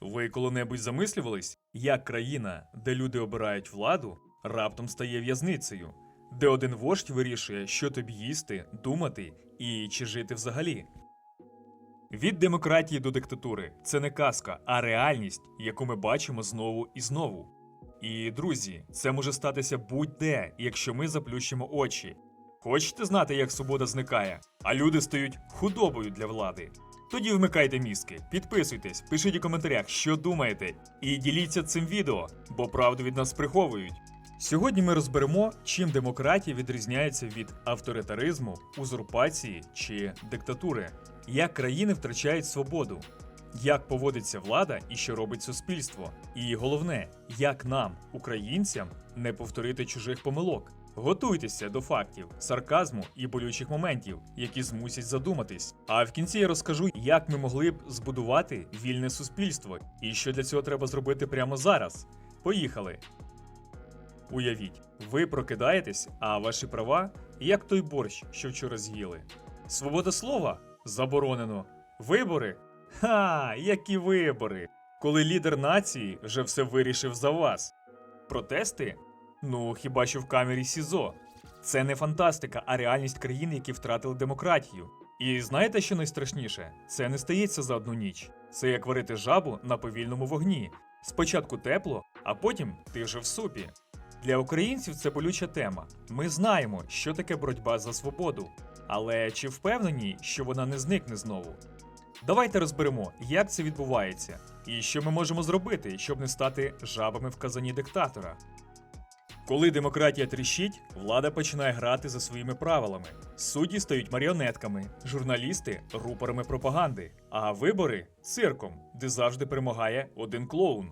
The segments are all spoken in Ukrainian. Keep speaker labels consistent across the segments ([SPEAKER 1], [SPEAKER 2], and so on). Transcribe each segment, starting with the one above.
[SPEAKER 1] Ви коли-небудь замислювались, як країна, де люди обирають владу, раптом стає в'язницею, де один вождь вирішує, що тобі їсти, думати і чи жити взагалі? Від демократії до диктатури це не казка, а реальність, яку ми бачимо знову і знову. І, друзі, це може статися будь-де, якщо ми заплющимо очі. Хочете знати, як свобода зникає, а люди стають худобою для влади? Тоді вмикайте мізки, підписуйтесь, пишіть у коментарях, що думаєте, і діліться цим відео, бо правду від нас приховують. Сьогодні ми розберемо, чим демократія відрізняється від авторитаризму, узурпації чи диктатури, як країни втрачають свободу, як поводиться влада і що робить суспільство. І головне, як нам, українцям, не повторити чужих помилок. Готуйтеся до фактів, сарказму і болючих моментів, які змусять задуматись. А в кінці я розкажу, як ми могли б збудувати вільне суспільство і що для цього треба зробити прямо зараз. Поїхали! Уявіть, ви прокидаєтесь, а ваші права як той борщ, що вчора з'їли. Свобода слова заборонено. Вибори? Ха, які вибори! Коли лідер нації вже все вирішив за вас. Протести? Ну, хіба що в камері СІЗО. Це не фантастика, а реальність країн, які втратили демократію. І знаєте, що найстрашніше? Це не стається за одну ніч. Це як варити жабу на повільному вогні. Спочатку тепло, а потім ти вже в супі. Для українців це болюча тема. Ми знаємо, що таке боротьба за свободу. Але чи впевнені, що вона не зникне знову? Давайте розберемо, як це відбувається, і що ми можемо зробити, щоб не стати жабами в казані диктатора. Коли демократія тріщить, влада починає грати за своїми правилами. Судді стають маріонетками, журналісти рупорами пропаганди, а вибори цирком, де завжди перемагає один клоун.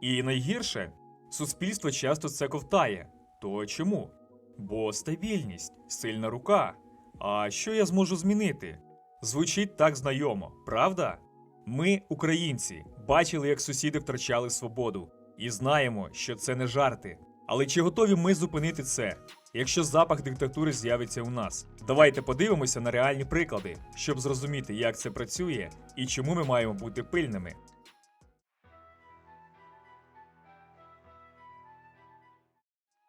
[SPEAKER 1] І найгірше, суспільство часто це ковтає. То чому? Бо стабільність, сильна рука. А що я зможу змінити? Звучить так знайомо, правда? Ми, українці, бачили, як сусіди втрачали свободу, і знаємо, що це не жарти. Але чи готові ми зупинити це, якщо запах диктатури з'явиться у нас? Давайте подивимося на реальні приклади, щоб зрозуміти, як це працює і чому ми маємо бути пильними.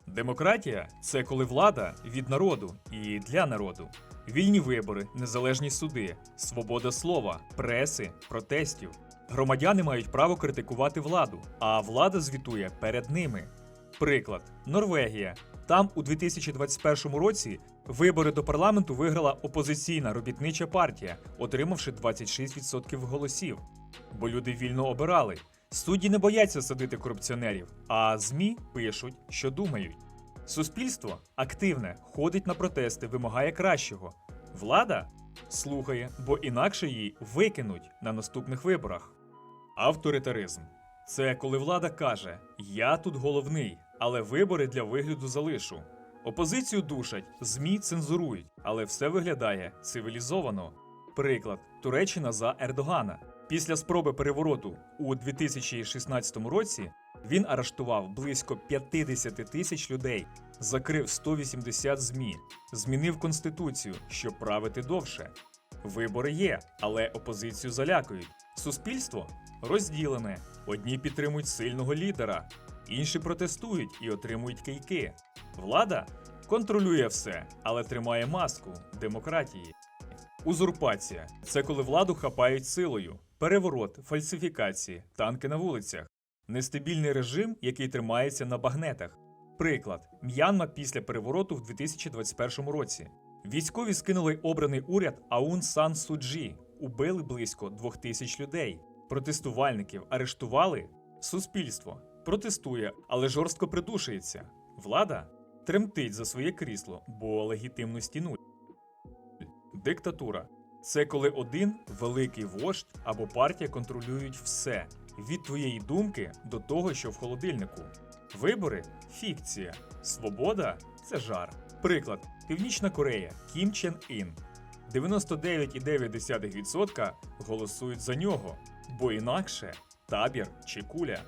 [SPEAKER 1] Демократія це коли влада від народу і для народу. Вільні вибори, незалежні суди, свобода слова, преси, протестів. Громадяни мають право критикувати владу, а влада звітує перед ними. Приклад: Норвегія. Там у 2021 році вибори до парламенту виграла опозиційна робітнича партія, отримавши 26% голосів. Бо люди вільно обирали. Судді не бояться садити корупціонерів, а ЗМІ пишуть, що думають. Суспільство активне, ходить на протести, вимагає кращого. Влада слухає, бо інакше її викинуть на наступних виборах. Авторитаризм це коли влада каже: Я тут головний, але вибори для вигляду залишу. Опозицію душать, ЗМІ цензурують, але все виглядає цивілізовано. Приклад: Туреччина за Ердогана. Після спроби перевороту у 2016 році він арештував близько 50 тисяч людей, закрив 180 ЗМІ, змінив конституцію, щоб правити довше. Вибори є, але опозицію залякують. Суспільство розділене. Одні підтримують сильного лідера, інші протестують і отримують кийки. Влада контролює все, але тримає маску демократії. Узурпація це коли владу хапають силою, переворот, фальсифікації, танки на вулицях, нестабільний режим, який тримається на багнетах. Приклад: М'янма після перевороту в 2021 році. Військові скинули обраний уряд Аун Сан Суджі, убили близько двох тисяч людей. Протестувальників арештували. Суспільство протестує, але жорстко придушується. Влада тремтить за своє крісло, бо легітимності нуль. Диктатура це коли один великий вождь або партія контролюють все від твоєї думки до того, що в холодильнику. Вибори фікція. Свобода це жар. Приклад: Північна Корея, Кім Чен Ін. 99,9% голосують за нього, бо інакше табір чи куля.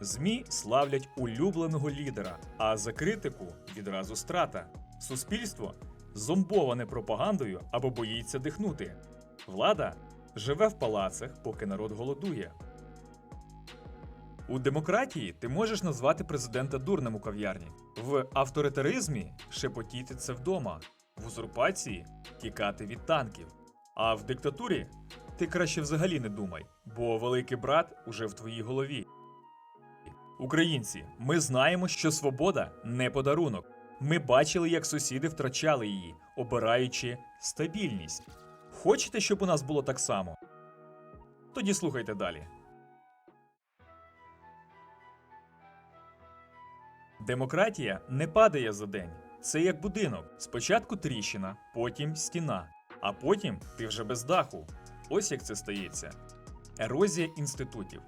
[SPEAKER 1] ЗМІ славлять улюбленого лідера, а за критику відразу страта. Суспільство зомбоване пропагандою або боїться дихнути. Влада живе в палацах, поки народ голодує. У демократії ти можеш назвати президента дурним у кав'ярні. В авторитаризмі шепотіти це вдома, в узурпації тікати від танків. А в диктатурі ти краще взагалі не думай, бо великий брат уже в твоїй голові. Українці, ми знаємо, що свобода не подарунок. Ми бачили, як сусіди втрачали її, обираючи стабільність. Хочете, щоб у нас було так само? Тоді слухайте далі. Демократія не падає за день. Це як будинок. Спочатку тріщина, потім стіна, а потім ти вже без даху. Ось як це стається. Ерозія інститутів.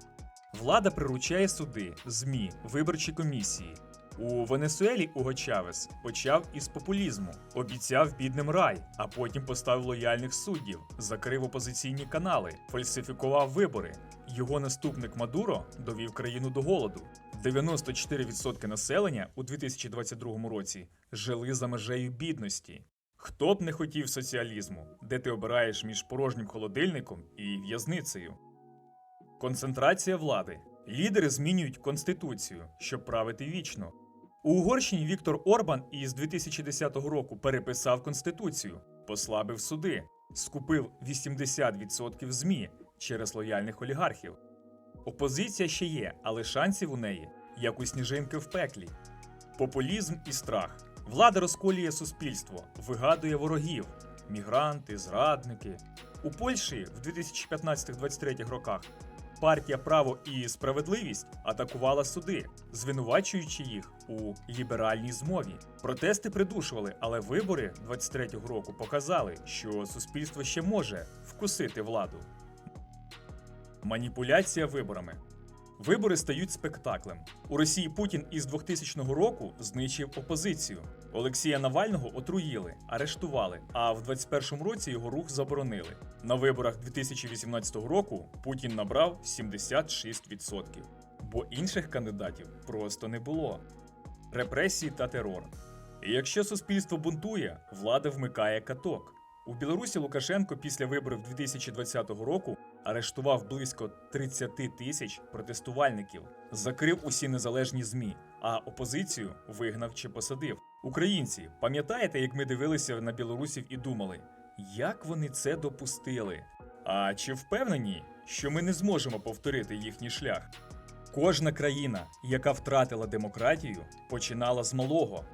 [SPEAKER 1] Влада приручає суди, ЗМІ, виборчі комісії. У Венесуелі Уго Чавес почав із популізму, обіцяв бідним рай, а потім поставив лояльних суддів, закрив опозиційні канали, фальсифікував вибори. Його наступник Мадуро довів країну до голоду. 94% населення у 2022 році жили за межею бідності. Хто б не хотів соціалізму, де ти обираєш між порожнім холодильником і в'язницею? Концентрація влади. Лідери змінюють конституцію, щоб правити вічно. У Угорщині Віктор Орбан із 2010 року переписав конституцію, послабив суди, скупив 80% ЗМІ через лояльних олігархів. Опозиція ще є, але шансів у неї, як у сніжинки в пеклі. Популізм і страх. Влада розколює суспільство, вигадує ворогів, мігранти, зрадники. У Польщі в 2015-23 роках партія Право і справедливість атакувала суди, звинувачуючи їх у ліберальній змові. Протести придушували, але вибори 23-го року показали, що суспільство ще може вкусити владу. Маніпуляція виборами. Вибори стають спектаклем. У Росії Путін із 2000 року знищив опозицію. Олексія Навального отруїли, арештували, а в 2021 році його рух заборонили. На виборах 2018 року Путін набрав 76%, бо інших кандидатів просто не було. Репресії та терор. І якщо суспільство бунтує, влада вмикає каток. У Білорусі Лукашенко після виборів 2020 року арештував близько 30 тисяч протестувальників, закрив усі незалежні змі, а опозицію вигнав чи посадив. Українці, пам'ятаєте, як ми дивилися на білорусів і думали, як вони це допустили? А чи впевнені, що ми не зможемо повторити їхній шлях? Кожна країна, яка втратила демократію, починала з малого.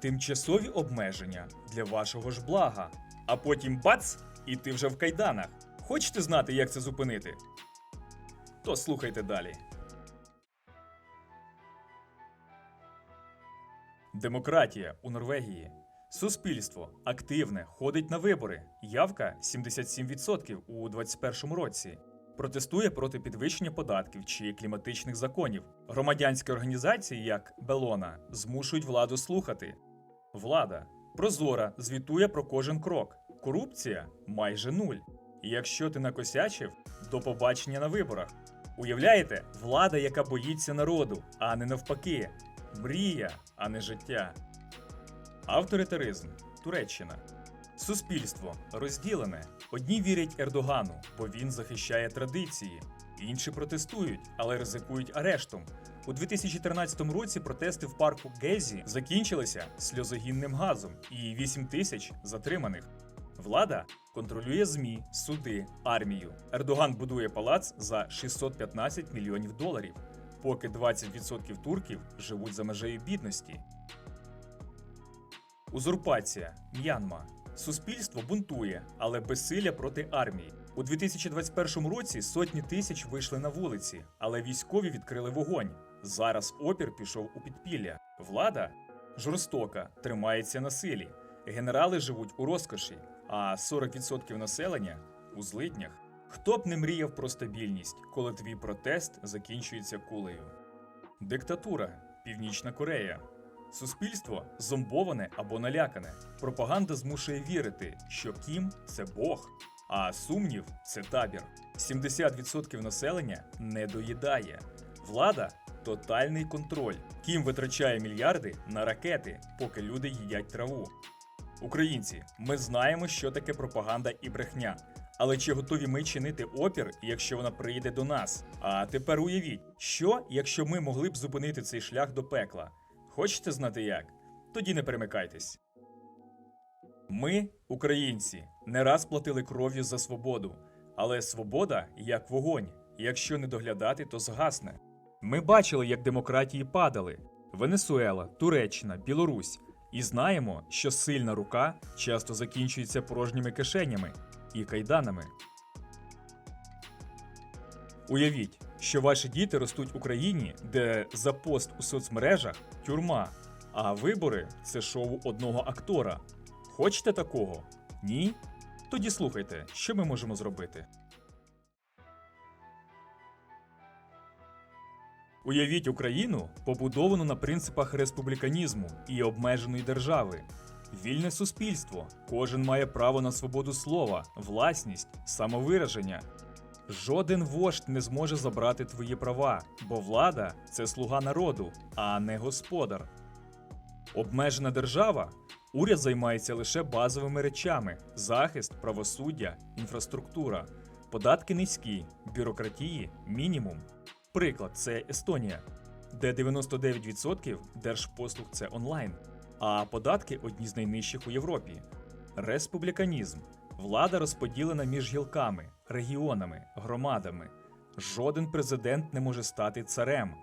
[SPEAKER 1] Тимчасові обмеження для вашого ж блага. А потім бац, і ти вже в кайданах. Хочете знати, як це зупинити? То слухайте далі. Демократія у Норвегії. Суспільство активне, ходить на вибори. Явка 77% у 2021 році. Протестує проти підвищення податків чи кліматичних законів. Громадянські організації, як Белона, змушують владу слухати. Влада прозора, звітує про кожен крок. Корупція майже нуль. І якщо ти накосячив, до побачення на виборах. Уявляєте, влада, яка боїться народу, а не навпаки. Мрія, а не життя. Авторитаризм Туреччина. Суспільство розділене. Одні вірять Ердогану, бо він захищає традиції, інші протестують, але ризикують арештом. У 2013 році протести в парку Гезі закінчилися сльозогінним газом і 8 тисяч затриманих. Влада контролює ЗМІ, суди, армію. Ердоган будує палац за 615 мільйонів доларів, поки 20% турків живуть за межею бідності. Узурпація М'янма. Суспільство бунтує, але безсилля проти армії. У 2021 році сотні тисяч вийшли на вулиці, але військові відкрили вогонь. Зараз опір пішов у підпілля. Влада жорстока, тримається на силі. Генерали живуть у розкоші, а 40% населення у злиднях. Хто б не мріяв про стабільність, коли твій протест закінчується кулею? Диктатура Північна Корея. Суспільство зомбоване або налякане. Пропаганда змушує вірити, що Кім це Бог, а сумнів це табір. 70% населення не доїдає. Влада тотальний контроль. Кім витрачає мільярди на ракети, поки люди їдять траву. Українці, ми знаємо, що таке пропаганда і брехня, Але чи готові ми чинити опір, якщо вона прийде до нас? А тепер уявіть, що якщо ми могли б зупинити цей шлях до пекла? Хочете знати як? Тоді не перемикайтесь. Ми, українці, не раз платили кров'ю за свободу, але свобода як вогонь. Якщо не доглядати, то згасне. Ми бачили, як демократії падали: Венесуела, Туреччина, Білорусь, і знаємо, що сильна рука часто закінчується порожніми кишенями і кайданами. Уявіть, що ваші діти ростуть в Україні, де за пост у соцмережах тюрма, а вибори це шоу одного актора. Хочете такого? Ні? Тоді слухайте, що ми можемо зробити. Уявіть Україну, побудовану на принципах республіканізму і обмеженої держави. Вільне суспільство. Кожен має право на свободу слова, власність, самовираження. Жоден вождь не зможе забрати твої права, бо влада це слуга народу, а не господар. Обмежена держава. Уряд займається лише базовими речами: захист, правосуддя, інфраструктура, податки низькі, бюрократії мінімум. Приклад це Естонія, де 99% держпослуг це онлайн, а податки одні з найнижчих у Європі. Республіканізм. Влада розподілена між гілками, регіонами, громадами. Жоден президент не може стати царем.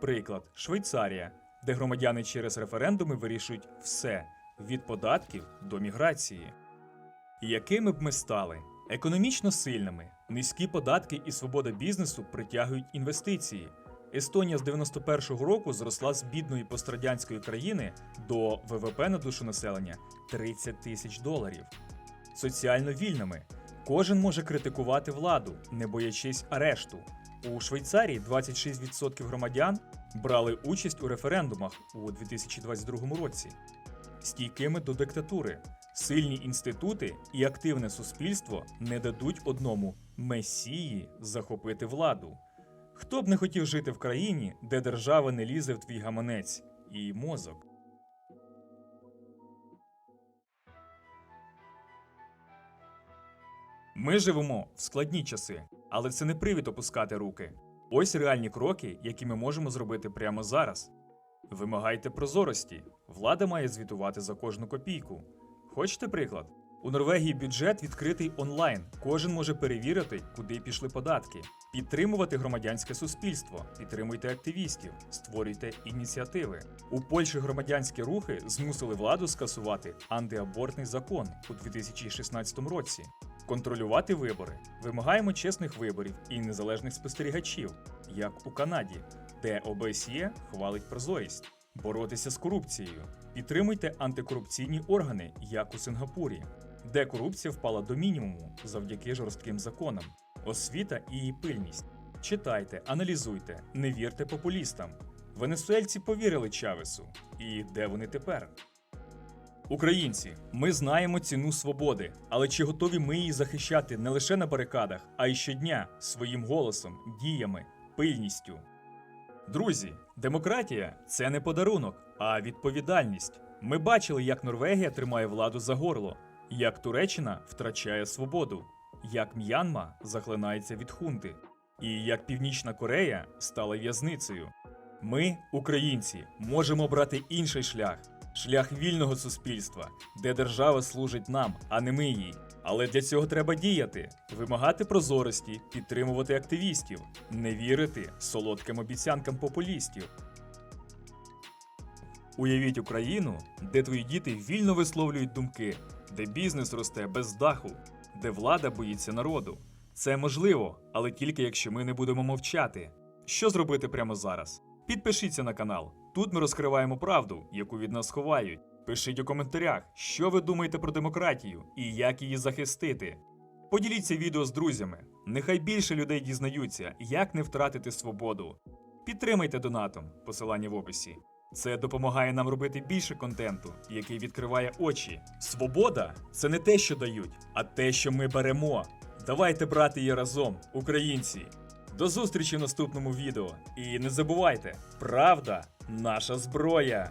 [SPEAKER 1] Приклад Швейцарія, де громадяни через референдуми вирішують все від податків до міграції. Якими б ми стали? Економічно сильними, низькі податки і свобода бізнесу притягують інвестиції. Естонія з 91-го року зросла з бідної пострадянської країни до ВВП на душу населення 30 тисяч доларів. Соціально вільними. Кожен може критикувати владу, не боячись арешту. У Швейцарії 26% громадян брали участь у референдумах у 2022 році. Стійкими до диктатури. Сильні інститути і активне суспільство не дадуть одному месії захопити владу. Хто б не хотів жити в країні, де держава не лізе в твій гаманець і мозок? Ми живемо в складні часи, але це не привід опускати руки. Ось реальні кроки, які ми можемо зробити прямо зараз. Вимагайте прозорості. Влада має звітувати за кожну копійку. Хочете приклад? У Норвегії бюджет відкритий онлайн. Кожен може перевірити, куди пішли податки, підтримувати громадянське суспільство, підтримуйте активістів, створюйте ініціативи. У Польщі громадянські рухи змусили владу скасувати антиабортний закон у 2016 році. Контролювати вибори. Вимагаємо чесних виборів і незалежних спостерігачів, як у Канаді, де ОБСЄ хвалить прозорість. Боротися з корупцією. Підтримуйте антикорупційні органи, як у Сингапурі, де корупція впала до мінімуму завдяки жорстким законам. Освіта і пильність. Читайте, аналізуйте, не вірте популістам. Венесуельці повірили Чавесу. І де вони тепер? Українці, ми знаємо ціну свободи, але чи готові ми її захищати не лише на барикадах, а й щодня своїм голосом, діями, пильністю? Друзі, демократія це не подарунок, а відповідальність. Ми бачили, як Норвегія тримає владу за горло, як Туреччина втрачає свободу, як М'янма захлинається від хунти, і як Північна Корея стала в'язницею. Ми, українці, можемо брати інший шлях шлях вільного суспільства, де держава служить нам, а не ми їй. Але для цього треба діяти, вимагати прозорості, підтримувати активістів, не вірити солодким обіцянкам популістів. Уявіть Україну, де твої діти вільно висловлюють думки, де бізнес росте без даху, де влада боїться народу. Це можливо, але тільки якщо ми не будемо мовчати. Що зробити прямо зараз? Підпишіться на канал. Тут ми розкриваємо правду, яку від нас ховають. Пишіть у коментарях, що ви думаєте про демократію і як її захистити. Поділіться відео з друзями. Нехай більше людей дізнаються, як не втратити свободу. Підтримайте донатом, посилання в описі. Це допомагає нам робити більше контенту, який відкриває очі. Свобода це не те, що дають, а те, що ми беремо. Давайте брати її разом, українці. До зустрічі в наступному відео. І не забувайте, правда наша зброя.